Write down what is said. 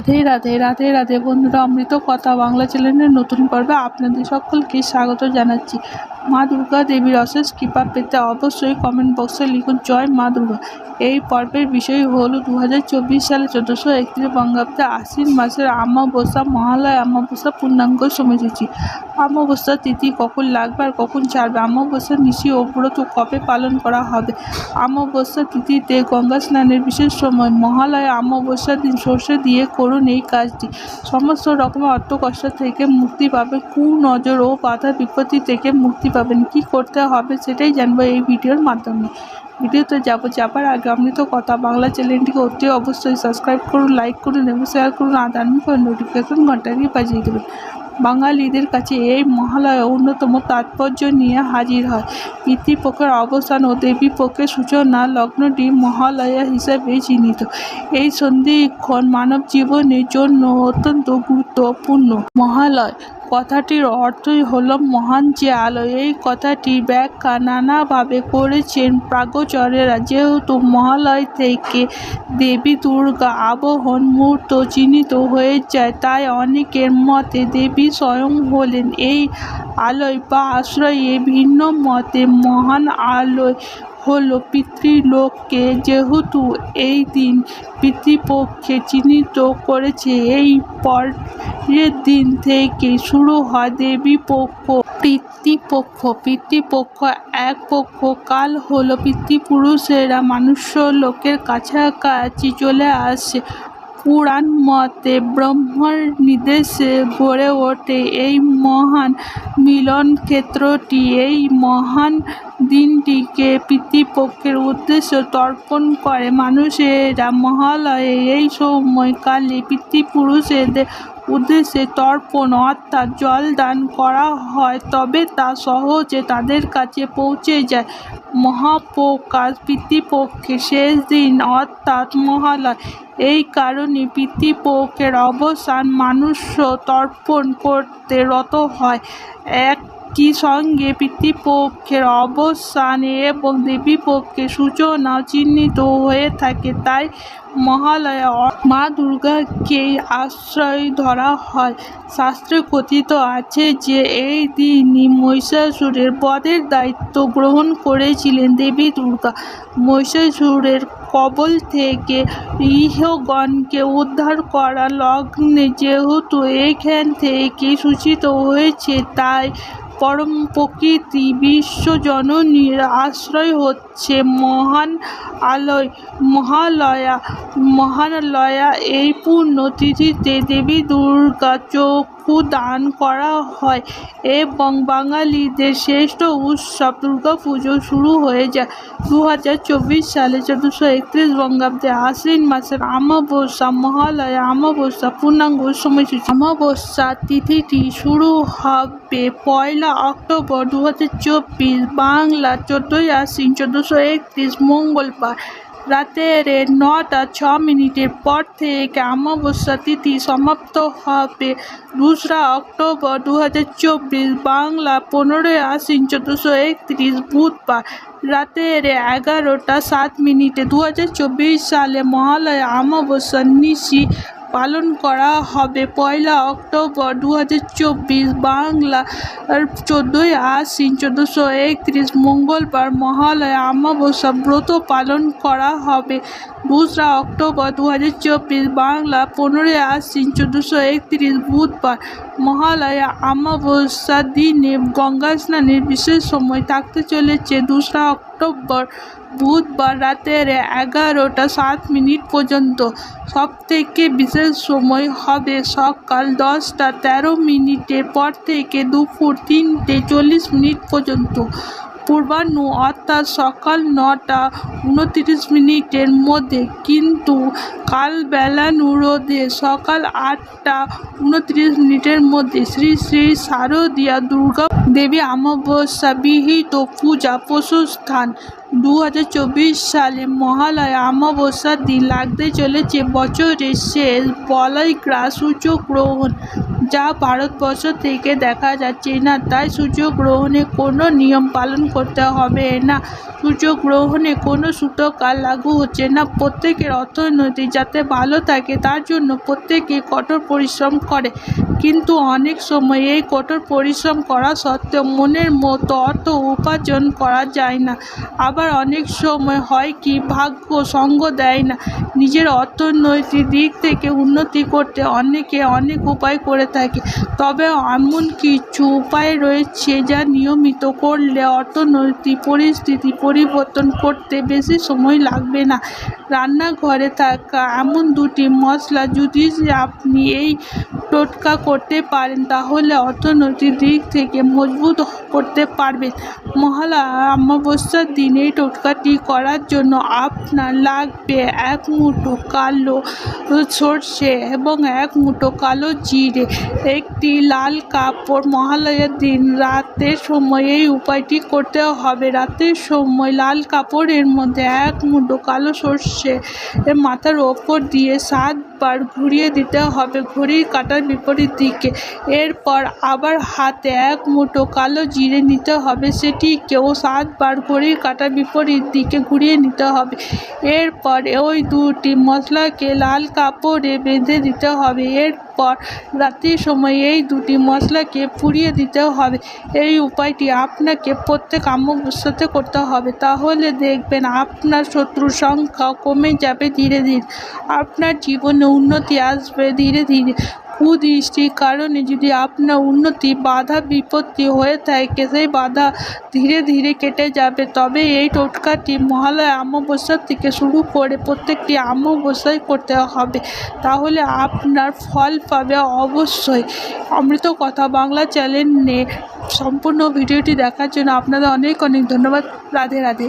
রাধে রাধে রাধে রাধে বন্ধুরা, অমৃত কথা বাংলা চ্যানেলের নতুন পর্বে আপনাদের সকলকে স্বাগত জানাচ্ছি। মা দুর্গা দেবীর অশেষ কৃপা পেতে অবশ্যই কমেন্ট বক্সে লিখুন, জয় মা দুর্গা। এই পর্বের বিষয় হল দু হাজার চব্বিশ সালে চোদ্দোশো একত্রিশ বঙ্গাব্দে আশ্বিন মাসের অমাবস্যা মহালয় অমাবস্যা পূর্ণাঙ্গ সময়সূচি। অমাবস্যা তিথি কখন লাগবে আর কখন ছাড়বে? অমাবস্যা নিশি ও ব্রত কবে পালন করা হবে? অমাবস্যা তিথিতে গঙ্গা স্নানের বিশেষ সময়। মহালয় অমাবস্যার দিন সর্ষে দিয়ে করুন এই কাজটি। সমস্ত রকমের অর্থ কষ্ট থেকে মুক্তি পাবেন কুনজর ও বাধা বিপত্তি থেকে মুক্তি পাবেন। কি করতে হবে সেটাই জানব এই ভিডিওর মাধ্যমে। ভিডিওতে যাব, যাবার আগে আপনি তো কথা বাংলা চ্যানেলটিকে অতি অবশ্যই সাবস্ক্রাইব করুন লাইক করুন এবং শেয়ার করুন, আর দান নোটিফিকেশন ঘন্টাটি বাজিয়ে দেবেন। বাঙালিদের কাছে এই মহালয়া অন্যতম তাৎপর্য নিয়ে হাজির হয়। পিতৃপক্ষের অবস্থান ও দেবীপক্ষের সূচনা লগ্নটি মহালয়া হিসেবে চিহ্নিত। এই সন্ধিক্ষণ মানব জীবনের জন্য অত্যন্ত গুরুত্বপূর্ণ। মহালয় কথাটির অর্থই হল মহান যে আলো এই কথাটি ব্যাখ্যা নানাভাবে করেছেন প্রাগচরেরা। যেহেতু মহালয় থেকে দেবী দুর্গা আবহন মুহূর্ত চিহ্নিত হয়ে যায়, তাই অনেকের মতে দেবী স্বয়ং হলেন এই আলোয় বা আশ্রয়ে ভিন্ন মতে মহান আলোয় হলো পিতৃলোককে। যেহেতু এই দিন পিতৃপক্ষে চিহ্নিত করেছে, এই পরের দিন থেকে শুরু হয় দেবী পক্ষ পিতৃপক্ষ পিতৃপক্ষ এক পক্ষ, কাল হলো পিতৃপুরুষেরা মানুষ্য লোকের কাছাকাছি চলে আসে। পুরাণ মতে ব্রহ্মার নির্দেশে গড়ে ওঠে এই মহান মিলন ক্ষেত্রটি। এই মহান দিনটিকে পিতৃপক্ষের উদ্দেশ্য তর্পণ করে। মানুষেরা মহালয়ে এই সময়কালে পিতৃপুরুষেদের উদ্দেশ্যে তর্পণ অর্থাৎ জল দান করা হয়, তবে তা সহজে তাদের কাছে পৌঁছে যায়। মহাপ্রকাশ পিতৃপক্ষে শেষ দিন অর্থাৎ মহালয়। এই কারণে পিতৃপক্ষের অবসান মানুষ তর্পণ করতে রত হয়। একই সঙ্গে পিতৃপক্ষের অবসান এবং দেবীপক্ষের সূচনা চিহ্নিত হয়ে থাকে। তাই মহালয়া মা দুর্গাকেই আশ্রয় ধরা হয়। শাস্ত্রে কথিত আছে যে, এই দিনই মহিষাসুরের পদের দায়িত্ব গ্রহণ করেছিলেন দেবী দুর্গা। মহিষাসুরের কবল থেকে ইহগণকে উদ্ধার করা লগ্নে যেহেতু এখান থেকে সূচিত হয়েছে, তাই পরম প্রকৃতি বিশ্বজননীর আশ্রয় হচ্ছে মহান আলয়, মহালয়া মহালয়া এই পূর্ণ তিথিতে দেবী দুর্গা চক্ষু দান করা হয় এবং বাঙালিদের শ্রেষ্ঠ উৎসব দুর্গা পুজো শুরু হয়ে যায়। দু হাজার চব্বিশ সালে চোদ্দোশো একত্রিশ বঙ্গাব্দে আশ্বিন মাসের অমাবস্যা, মহালয়া, অমাবস্যা, পূর্ণাঙ্গ সময়সূচি। অমাবস্যা তিথিটি শুরু হবে পয়লা অক্টোবর দু হাজার চব্বিশ, বাংলা চোদ্দোই আশ্বিন চোদ্দোশো একত্রিশ মঙ্গলবার রাতের নটা ছ মিনিটের পর থেকে অমাবস্যা তিথি সমাপ্ত হবে। দোসরা অক্টোবর দু হাজার চব্বিশ বাংলা পনেরোই আশ্বিন চোদ্দোশো একত্রিশ বুধবার রাতের এগারোটা সাত মিনিটে দু হাজার চব্বিশ সালে মহালয়া অমাবস্যা নিশি পালন করা হবে। পয়লা অক্টোবর দু হাজার চব্বিশ বাংলা চোদ্দোই আশ্বিন চোদ্দোশো একত্রিশ মঙ্গলবার মহালয়া আমাবস্যা ব্রত পালন করা হবে। দোসরা অক্টোবর দু হাজার চব্বিশ বাংলা পনেরোই আশ্বিন চোদ্দোশো একত্রিশ বুধবার মহালয়া আমাবস্যার দিনে গঙ্গা স্নানের বিশেষ সময় থাকতে চলেছে। দোসরা অক্টোবর বুধবার রাতের এগারোটা সাত মিনিট পর্যন্ত সবথেকে বিশেষ সময় হবে সকাল দশটা তেরো মিনিটের পর থেকে দুপুর তিনটে চল্লিশ মিনিট পর্যন্ত। পূর্বাহ্ন অর্থাৎ সকাল নটা উনতিরিশ মিনিটের মধ্যে, কিন্তু কালবেলানুরোধে সকাল আটটা উনত্রিশ মিনিটের মধ্যে শ্রী শ্রী শারদীয়া দুর্গা দেবী অমাবস্যা বিহিত পূজা পশুস্থান দু হাজার চব্বিশ সালে মহালয়া অমাবস্যার দিন লাগতে চলেছে বছরের শেষ বলয়গ্রাস সূর্যগ্রহণ যা ভারতবর্ষ থেকে দেখা যাচ্ছে না। তাই সূর্যগ্রহণে কোনো নিয়ম পালন করতে হবে না। সূর্যগ্রহণে কোনো সূতকাল লাগু হচ্ছে না। প্রত্যেকের অর্থনৈতিক যাতে ভালো থাকে, তার জন্য প্রত্যেকে কঠোর পরিশ্রম করে। কিন্তু অনেক সময় এই কঠোর পরিশ্রম করা সত্ত্বেও মনের মতো অর্থ উপার্জন করা যায় না। আবার অনেক সময় হয় কি, ভাগ্য সঙ্গ দেয় না। নিজের অর্থনৈতিক দিক থেকে উন্নতি করতে অনেকে অনেক উপায় করে থাকে। তবে এমন কিছু উপায় রয়েছে যা নিয়মিত করলে অর্থনৈতিক পরিস্থিতি পরিবর্তন করতে বেশি সময় লাগবে না। রান্নাঘরে থাকা এমন দুটি মশলা যদি আপনি এই টোটকা করতে পারেন, তাহলে অর্থনৈতিক দিক থেকে মজবুত করতে পারবেন। মহালয়া অমাবস্যার দিন এই টোটকাটি করার জন্য আপনার লাগবে এক মুঠো কালো সর্ষে এবং এক মুঠো কালো জিরে। একটি লাল কাপড় মহালয়ার দিন রাতের সময় এই উপায়টি করতে হবে। রাতের সময় লাল কাপড়ের মধ্যে এক মুঠো কালো সর্ষে মাথার ওপর দিয়ে সাতবার ঘুরিয়ে দিতে হবে ঘড়ির কাটার বিপরীত দিকে। এরপর আবার হাতে এক মুঠো কালো জিরে নিতে হবে। সেটিকেও সাতবার ঘড়ির কাটার বিপরীত দিকে ঘুরিয়ে নিতে হবে। এরপর ওই দুটি মশলাকে লাল কাপড়ে বেঁধে দিতে হবে। এরপর রাত্রির সময় এই দুটি মশলাকে পুড়িয়ে দিতে হবে। এই উপায়টি আপনাকে প্রত্যেক অমাবস্যাতে করতে হবে। তাহলে দেখবেন আপনার শত্রুর সংখ্যা কমে যাবে ধীরে ধীরে। আপনার জীবনে উন্নতি আসবে ধীরে ধীরে। কুদৃষ্টির কারণে যদি আপনার উন্নতি বাধা বিপত্তি হয়ে থাকে, সেই বাধা ধীরে ধীরে কেটে যাবে। তবে এই টোটকাটি মহালয়া অমাবস্যার থেকে শুরু করে প্রত্যেকটি অমাবস্যায় করতে হবে। তাহলে আপনার ফল পাবে অবশ্যই। অমৃত কথা বাংলা চ্যানেল চ্যানেলে সম্পূর্ণ ভিডিওটি দেখার জন্য আপনাদের অনেক অনেক ধন্যবাদ। রাধে রাধে।